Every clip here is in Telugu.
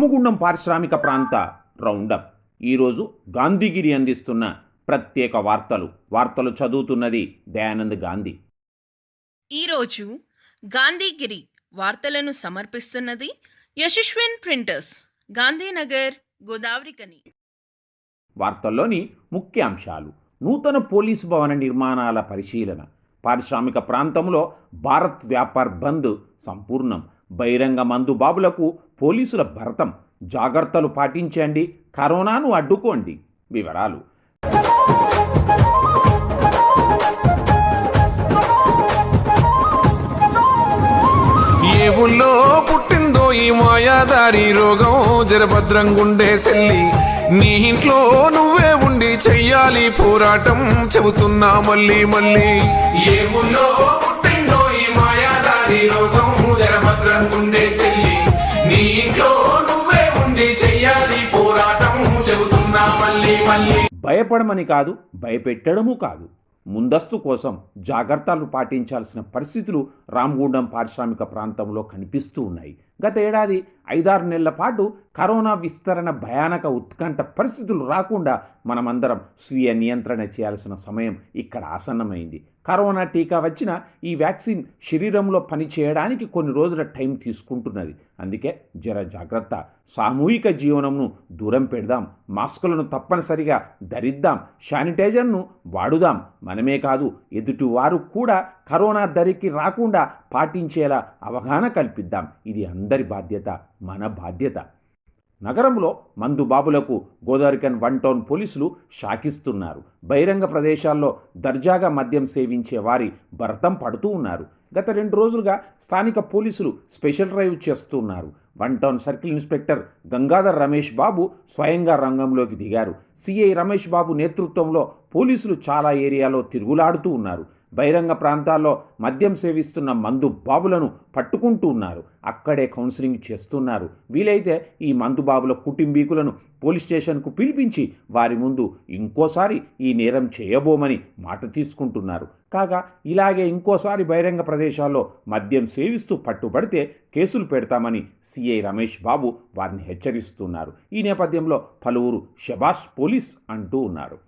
రామగుండం పారిశ్రామిక ప్రాంత రౌండప్. ఈరోజు గాంధీగిరి అందిస్తున్న ప్రత్యేక వార్తలు. వార్తలు చదువుతున్నది దయానంద్ గాంధీ. ఈరోజు గాంధీగిరి వార్తలను సమర్పిస్తున్నది యశస్విన్ ప్రింటర్స్ గాంధీనగర్ గోదావరికని వార్తల్లోని ముఖ్యాంశాలు నూతన పోలీసు భవన నిర్మాణాల పరిశీలన. పారిశ్రామిక ప్రాంతంలో భారత్ వ్యాపార్ బంద్ సంపూర్ణం. బహిరంగ మందు బాబులకు పోలీసుల భరతం. జాగ్రత్తలు పాటించండి. కరోనాను అడ్డుకోండి. వివరాలు. ఏ ఊళ్ళో పుట్టిందో ఈ మాయాదారి రోగం? జరభద్రంగుండే సెల్లి. నీ ఇంట్లో నువ్వే ఉండి చెయ్యాలి పోరాటం. చెబుతున్నా మళ్ళీ మళ్ళీ. ఏ ఊళ్ళో పుట్టిందో ఈ మాయాదారి రోగం? జరభద్రంగుండే చెల్లి భయపడమని కాదు భయపెట్టడము కాదు. ముందస్తు కోసం జాగ్రత్తలు పాటించాల్సిన పరిస్థితులు రామగుండం పారిశ్రామిక ప్రాంతంలో కనిపిస్తూ ఉన్నాయి. గత ఏడాది ఐదారు నెలల పాటు కరోనా విస్తరణ భయానక ఉత్కంఠ పరిస్థితులు రాకుండా మనమందరం స్వీయ నియంత్రణ చేయాల్సిన సమయం ఇక్కడ ఆసన్నమైంది. కరోనా టీకా వచ్చిన ఈ వ్యాక్సిన్ శరీరంలో పనిచేయడానికి కొన్ని రోజుల టైం తీసుకుంటున్నది. అందుకే జర జాగ్రత్త సామూహిక జీవనంను దూరం పెడదాం మాస్కులను తప్పనిసరిగా ధరిద్దాం శానిటైజర్ను వాడుదాం. మనమే కాదు ఎదుటివారు కూడా కరోనా దరికి రాకుండా పాటించేలా అవగాహన కల్పిద్దాం. ఇది అందరి బాధ్యత మన బాధ్యత. నగరంలో మందు బాబులకు గోదావరికన్ వన్ టౌన్ పోలీసులు షాకిస్తున్నారు. బహిరంగ ప్రదేశాల్లో దర్జాగా మద్యం సేవించే వారి భరతం పడుతూ ఉన్నారు. గత రెండు రోజులుగా స్థానిక పోలీసులు స్పెషల్ డ్రైవ్ చేస్తున్నారు. One town circle inspector Gangadhar Ramesh Babu స్వయంగా రంగంలోకి దిగారు. సిఐ రమేష్ బాబు నేతృత్వంలో పోలీసులు చాలా ఏరియాలో తిరుగులాడుతూ ఉన్నారు. బహిరంగ ప్రాంతాల్లో మద్యం సేవిస్తున్న మందు బాబులను పట్టుకుంటూ ఉన్నారు. అక్కడే కౌన్సిలింగ్ చేస్తున్నారు. వీలైతే ఈ మందు బాబుల కుటుంబీకులను పోలీస్ స్టేషన్కు పిలిపించి వారి ముందు ఇంకోసారి ఈ నేరం చేయబోమని మాట తీసుకుంటున్నారు. కాగా ఇలాగే ఇంకోసారి బహిరంగ ప్రదేశాల్లో మద్యం సేవిస్తూ పట్టుబడితే కేసులు పెడతామని సిఐ రమేష్ బాబు వారిని హెచ్చరిస్తున్నారు. ఈ నేపథ్యంలో పలువురు షబాష్ పోలీస్ అంటూ ఉన్నారు.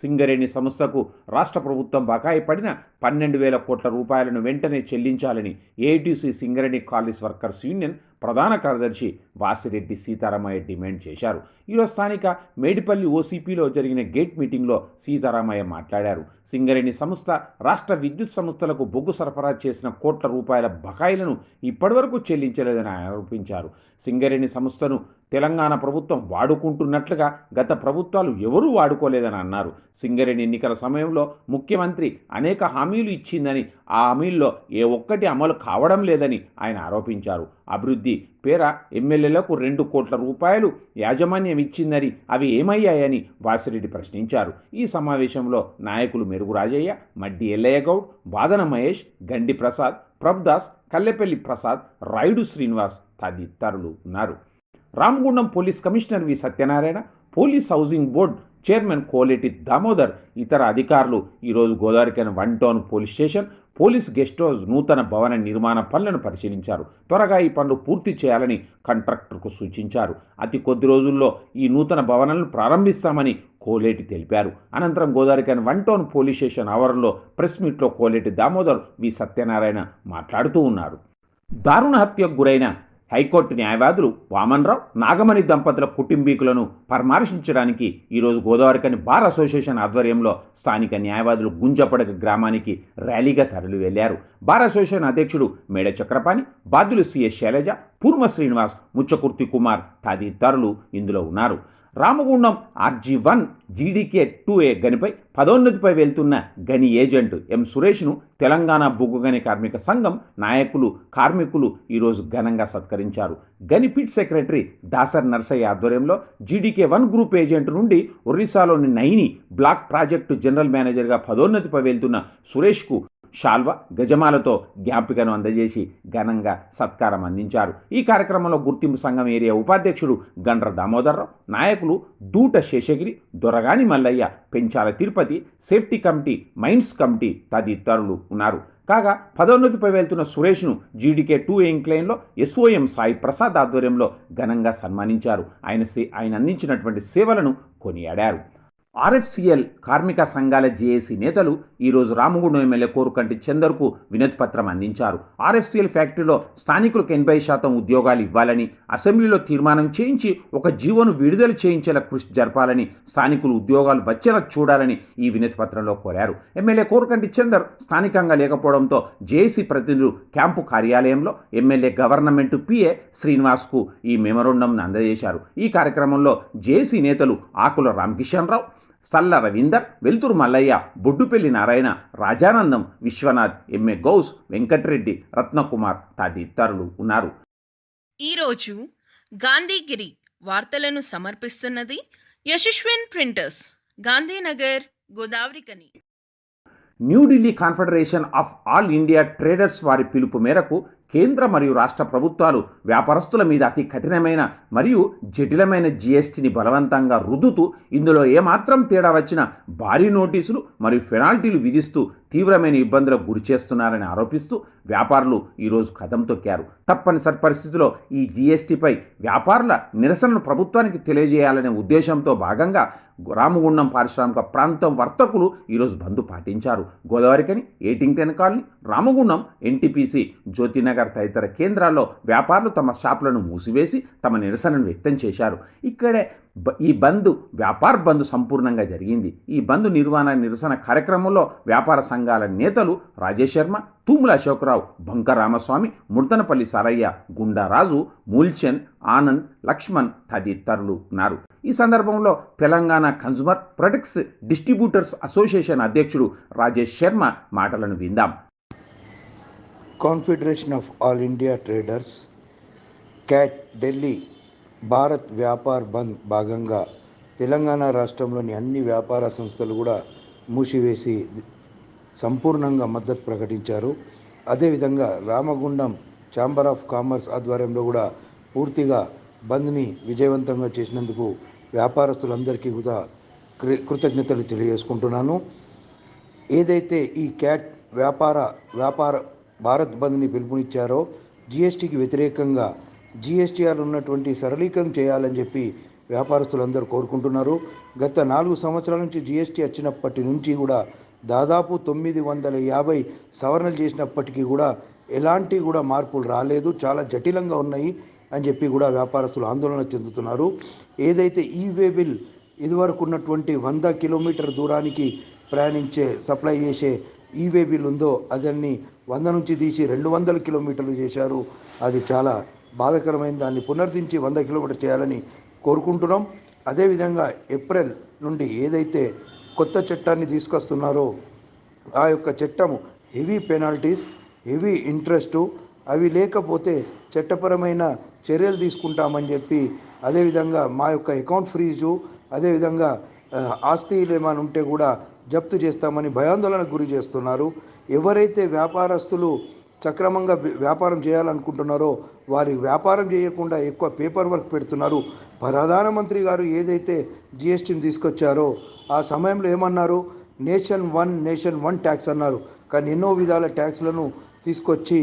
సింగరేణి సంస్థకు రాష్ట్ర ప్రభుత్వం బకాయి పడిన పన్నెండు వేల కోట్ల రూపాయలను వెంటనే చెల్లించాలని AITC Singareni collieries workers union ప్రధాన కార్యదర్శి వాసిరెడ్డి సీతారామయ్య డిమాండ్ చేశారు. ఈరోజు స్థానిక మేడిపల్లి ఓసీపీలో జరిగిన గేట్ మీటింగ్లో సీతారామయ్య మాట్లాడారు. సింగరేణి సంస్థ రాష్ట్ర విద్యుత్ సంస్థలకు బొగ్గు సరఫరా చేసిన కోట్ల రూపాయల బకాయిలను ఇప్పటివరకు చెల్లించలేదని ఆరోపించారు. సింగరేణి సంస్థను తెలంగాణ ప్రభుత్వం వాడుకుంటున్నట్లుగా గత ప్రభుత్వాలు ఎవరూ వాడుకోలేదని అన్నారు. సింగరేణి ఎన్నికల సమయంలో ముఖ్యమంత్రి అనేక హామీ హామీలు ఇచ్చిందని ఆ హామీల్లో ఏ ఒక్కటి అమలు కావడం లేదని ఆయన ఆరోపించారు. అభివృద్ధి పేర ఎమ్మెల్యేలకు రెండు కోట్ల రూపాయలు యాజమాన్యం ఇచ్చిందని అవి ఏమయ్యాయని వాసిరెడ్డి ప్రశ్నించారు. ఈ సమావేశంలో నాయకులు మెరుగు రాజయ్య మడ్డి ఎల్లయ్య గౌడ్ మహేష్ గండి ప్రసాద్ ప్రభుదాస్ కల్లెపల్లి ప్రసాద్ రాయుడు శ్రీనివాస్ తదితరులు ఉన్నారు. Ramagundam police commissioner V Satyanarayana police housing board chairman Koleti Damodar ఇతర అధికారులు ఈరోజు గోదావరికైన one town police station police guest house నూతన భవన నిర్మాణ పనులను పరిశీలించారు. త్వరగా ఈ పనులు పూర్తి చేయాలని కంట్రాక్టర్కు సూచించారు. అతి కొద్ది రోజుల్లో ఈ నూతన భవనాలను ప్రారంభిస్తామని కోలేటి తెలిపారు. అనంతరం గోదావరికైన వన్ టౌన్ పోలీస్ స్టేషన్ ఆవరణలో ప్రెస్ మీట్లో కోలేటి దామోదర్ వి. సత్యనారాయణ మాట్లాడుతూ ఉన్నారు. దారుణ హత్యకు గురైన హైకోర్టు న్యాయవాదులు వామన్రావు నాగమణి దంపతుల కుటుంబీకులను పరామర్శించడానికి ఈరోజు గోదావరికని బార్ అసోసియేషన్ ఆధ్వర్యంలో స్థానిక న్యాయవాదులు గుంజపడక గ్రామానికి ర్యాలీగా తరలి వెళ్ళారు బార్ అసోసియేషన్ అధ్యక్షుడు మేడ చక్రపాణి బాధ్యులు సిఎస్ శైలజ పూర్వ శ్రీనివాస్ ముచ్చకుర్తి కుమార్ తదితరులు ఇందులో ఉన్నారు. Ramagundam RG one GDK two A గనిపై పదోన్నతిపై వెళ్తున్న గని ఏజెంట్ ఎం సురేష్ను తెలంగాణ బొగ్గు గని కార్మిక సంఘం నాయకులు కార్మికులు ఈరోజు ఘనంగా సత్కరించారు. గని పిట్ సెక్రటరీ దాసర్ నర్సయ్య ఆధ్వర్యంలో జీడీకే వన్ గ్రూప్ ఏజెంట్ నుండి ఒరిస్సాలోని నైని బ్లాక్ ప్రాజెక్టు జనరల్ మేనేజర్గా పదోన్నతిపై వెళ్తున్న సురేష్కు షాల్వ గజమాలతో జ్ఞాపికను అందజేసి ఘనంగా సత్కారం అందించారు. ఈ కార్యక్రమంలో గుర్తింపు సంఘం ఏరియా ఉపాధ్యక్షుడు గండ్ర దామోదర్రావు నాయకులు దూట Seshagiri Doragani Mallaiah Penchala Tirupati safety committee mines committee తదితరులు ఉన్నారు. కాగా పదోన్నతిపై వెళ్తున్న సురేష్ను జీడీకే టూ ఎంక్లైన్లో ఎస్ఓఎం సాయి ప్రసాద్ ఆధ్వర్యంలో ఘనంగా సన్మానించారు. ఆయన సే- ఆయన అందించినటువంటి సేవలను కొనియాడారు. ఆర్ఎఫ్సిఎల్ కార్మిక సంఘాల జేఏసీ నేతలు ఈరోజు రామగుండం ఎమ్మెల్యే కోరుకంటి చందర్కు వినతి పత్రం అందించారు. ఆర్ఎఫ్సిఎల్ ఫ్యాక్టరీలో స్థానికులకు ఎనభై శాతం ఉద్యోగాలు ఇవ్వాలని అసెంబ్లీలో తీర్మానం చేయించి ఒక జీవోను విడుదల చేయించేలా కృషి జరపాలని స్థానికులు ఉద్యోగాలు వచ్చేలా చూడాలని ఈ వినతి పత్రంలో కోరారు. ఎమ్మెల్యే కోరుకంటి చందర్ స్థానికంగా లేకపోవడంతో జేఏసీ ప్రతినిధులు క్యాంపు కార్యాలయంలో ఎమ్మెల్యే గవర్నమెంట్ పిఏ శ్రీనివాస్కు ఈ మెమరోండంను అందజేశారు. ఈ కార్యక్రమంలో జేసీ నేతలు ఆకుల రామకిషన్ రావు సల్ల రవీందర్ వెలుతురు మల్లయ్య బొడ్డుపల్లి నారాయణ రాజానందం విశ్వనాథ్ ఎంఏ గౌస్ వెంకట్రెడ్డి రత్నకుమార్ తదితరులు ఉన్నారు. ఈరోజు గాంధీగిరి వార్తలను సమర్పిస్తున్నది Yashaswin printers Gandhinagar Godavarikhani New Delhi confederation of all India traders వారి పిలుపు మేరకు కేంద్ర మరియు రాష్ట్ర ప్రభుత్వాలు వ్యాపారస్తుల మీద అతి కఠినమైన మరియు జటిలమైన జీఎస్టీని బలవంతంగా రుద్దుతూ ఇందులో ఏమాత్రం తేడా వచ్చిన భారీ నోటీసులు మరియు పెనాల్టీలు విధిస్తూ తీవ్రమైన ఇబ్బందులకు గురి చేస్తున్నారని ఆరోపిస్తూ వ్యాపారులు ఈరోజు కదం తొక్కారు. తప్పనిసరి పరిస్థితిలో ఈ జీఎస్టీపై వ్యాపారుల నిరసనను ప్రభుత్వానికి తెలియజేయాలనే ఉద్దేశంతో భాగంగా రామగుండం పారిశ్రామిక ప్రాంతం వర్తకులు ఈరోజు బంద్ పాటించారు. గోదావరికని ఎయిటింగ్టన్ కాలనీ రామగుండం ఎన్టీపీసీ జ్యోతినగర్ తదితర కేంద్రాల్లో వ్యాపారులు తమ షాపులను మూసివేసి తమ నిరసనను వ్యక్తం చేశారు. ఇక్కడే ఈ బంద్ వ్యాపార బంద్ సంపూర్ణంగా జరిగింది. ఈ బంద్ నిర్వహణ నిరసన కార్యక్రమంలో వ్యాపార సంఘాల నేతలు రాజేష్ శర్మ తూముల అశోకరావు బంక రామస్వామి ముర్దనపల్లి సారయ్య గుండారాజు మూల్చన్ ఆనంద్ లక్ష్మణ్ తదితరులు ఉన్నారు. ఈ సందర్భంలో Telangana consumer products distributors association అధ్యక్షుడు రాజేష్ శర్మ మాటలను విందాం. Confederation of all India traders CAT Delhi Bharat Vyapar bandh భాగంగా తెలంగాణ రాష్ట్రంలోని అన్ని వ్యాపార సంస్థలు కూడా మూసివేసి సంపూర్ణంగా మద్దతు ప్రకటించారు. అదేవిధంగా రామగుండం ఛాంబర్ ఆఫ్ కామర్స్ ఆధ్వర్యంలో కూడా పూర్తిగా బంద్ని విజయవంతంగా చేసినందుకు వ్యాపారస్తులందరికీ కూడా కృతజ్ఞతలు తెలియజేసుకుంటున్నాను. ఏదైతే ఈ క్యాట్ వ్యాపార వ్యాపార భారత్ బంద్ని పిలుపునిచ్చారో జిఎస్టీకి వ్యతిరేకంగా జిఎస్టీఆర్ ఉన్నటువంటి సరళీకరణ చేయాలని చెప్పి వ్యాపారస్తులందరూ కోరుకుంటున్నారు. గత నాలుగు సంవత్సరాల నుంచి జిఎస్టీ వచ్చినప్పటి నుంచి కూడా దాదాపు తొమ్మిది వందల యాభై సవరణలు చేసినప్పటికీ కూడా ఎలాంటి కూడా మార్పులు రాలేదు. చాలా జటిలంగా ఉన్నాయి అని చెప్పి కూడా వ్యాపారస్తులు ఆందోళన చెందుతున్నారు. ఏదైతే ఈ వే బిల్ ఇదివరకు ఉన్నటువంటి వంద కిలోమీటర్ దూరానికి ప్రయాణించే సప్లై చేసే ఈ వే బిల్ ఉందో అదన్ని వంద నుంచి తీసి రెండు వందల కిలోమీటర్లు చేశారు. అది చాలా బాధకరమైన దాన్ని పునరుద్ధరించి వంద కిలోమీటర్ చేయాలని కోరుకుంటున్నాం. అదేవిధంగా ఏప్రిల్ నుండి ఏదైతే కొత్త చట్టాన్ని తీసుకొస్తున్నారో. ఆ యొక్క చట్టము హెవీ పెనాల్టీస్ హెవీ ఇంట్రెస్టు అవి లేకపోతే చట్టపరమైన చర్యలు తీసుకుంటామని చెప్పి అదేవిధంగా మా యొక్క అకౌంట్ ఫ్రీజు అదేవిధంగా ఆస్తిలు ఏమైనా ఉంటే కూడా జప్తు చేస్తామని భయాందోళనకు గురి చేస్తున్నారు. ఎవరైతే వ్యాపారస్తులు సక్రమంగా వ్యాపారం చేయాలనుకుంటున్నారో వారి వ్యాపారం చేయకుండా ఎక్కువ పేపర్ వర్క్ పెడుతున్నారు. ప్రధానమంత్రి గారు ఏదైతే జిఎస్టీని తీసుకొచ్చారో ఆ సమయంలో ఏమన్నారు? Nation one nation one tax అన్నారు. కానీ ఎన్నో విధాల ట్యాక్స్లను తీసుకొచ్చి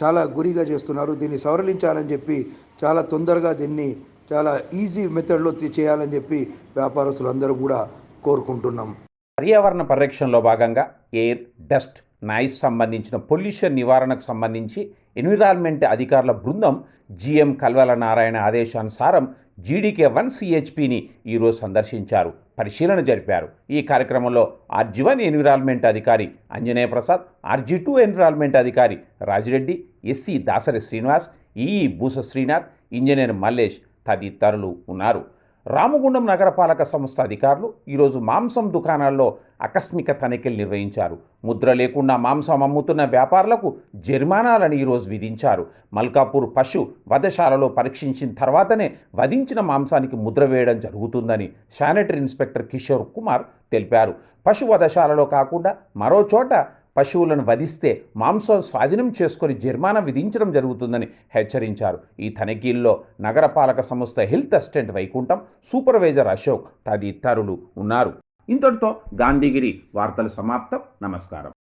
చాలా గురిగా చేస్తున్నారు. దీన్ని సవరలించాలని చెప్పి చాలా తొందరగా దీన్ని చాలా ఈజీ మెథడ్లో చేయాలని చెప్పి వ్యాపారస్తులందరూ కూడా కోరుకుంటున్నాం. పర్యావరణ పరిరక్షణలో భాగంగా ఎయిర్ డస్ట్ నాయిస్ సంబంధించిన పొల్యూషన్ నివారణకు సంబంధించి ఎన్విరాన్మెంట్ అధికారుల బృందం జిఎం కల్వల నారాయణ ఆదేశానుసారం జీడీకే వన్ సిహెచ్పిని ఈరోజు సందర్శించారు. పరిశీలన జరిపారు. ఈ కార్యక్రమంలో ఆర్జీ వన్ ఎన్విరాన్మెంట్ అధికారి Anjaneya Prasad RG two environment అధికారి Rajireddy SC Dasari Srinivas EE Boosa Srinath engineer Mallesh తదితరులు ఉన్నారు. రామగుండం నగరపాలక సంస్థ అధికారులు ఈరోజు మాంసం దుకాణాల్లో ఆకస్మిక తనిఖీలు నిర్వహించారు. ముద్ర లేకుండా మాంసం అమ్ముతున్న వ్యాపారులకు జరిమానాలను ఈరోజు విధించారు. మల్కాపూర్ పశు వధశాలలో పరీక్షించిన తర్వాతనే వధించిన మాంసానికి ముద్ర వేయడం జరుగుతుందని శానిటరీ ఇన్స్పెక్టర్ కిషోర్ కుమార్ తెలిపారు. పశు వధశాలలో కాకుండా మరో చోట పశువులను వధిస్తే మాంసం స్వాధీనం చేసుకొని జరిమానా విధించడం జరుగుతుందని హెచ్చరించారు. ఈ తనిఖీల్లో నగరపాలక సంస్థ health assistant Vaikuntham supervisor Ashok తదితరులు ఉన్నారు. ఇంతటితో గాంధీగిరి వార్తలు సమాప్తం. నమస్కారం.